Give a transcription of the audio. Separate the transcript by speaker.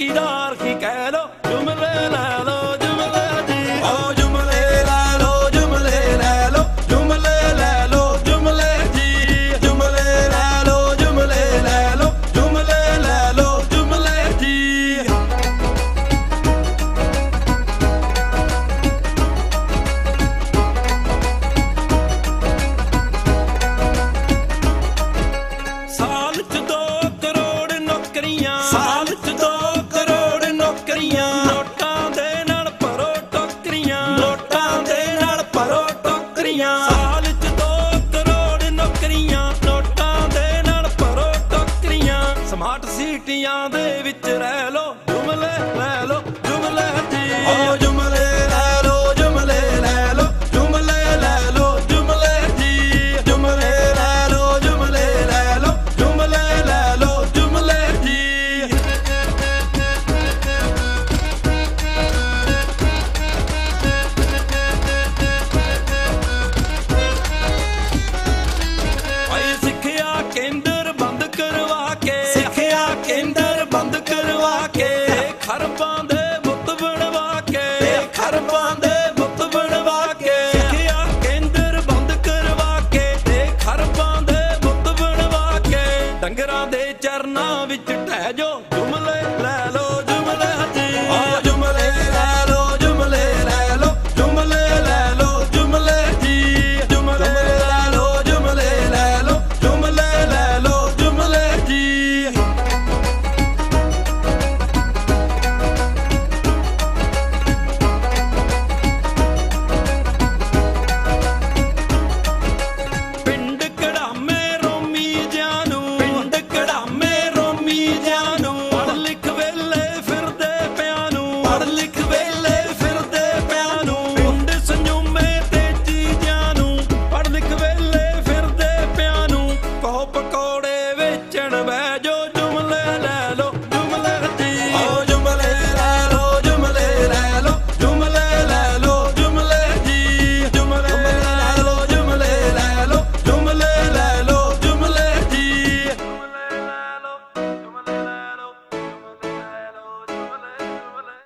Speaker 1: gider ki ਸਿਟੀਆਂ ਦੇ ਵਿੱਚ ਰਹਿ ਲੋ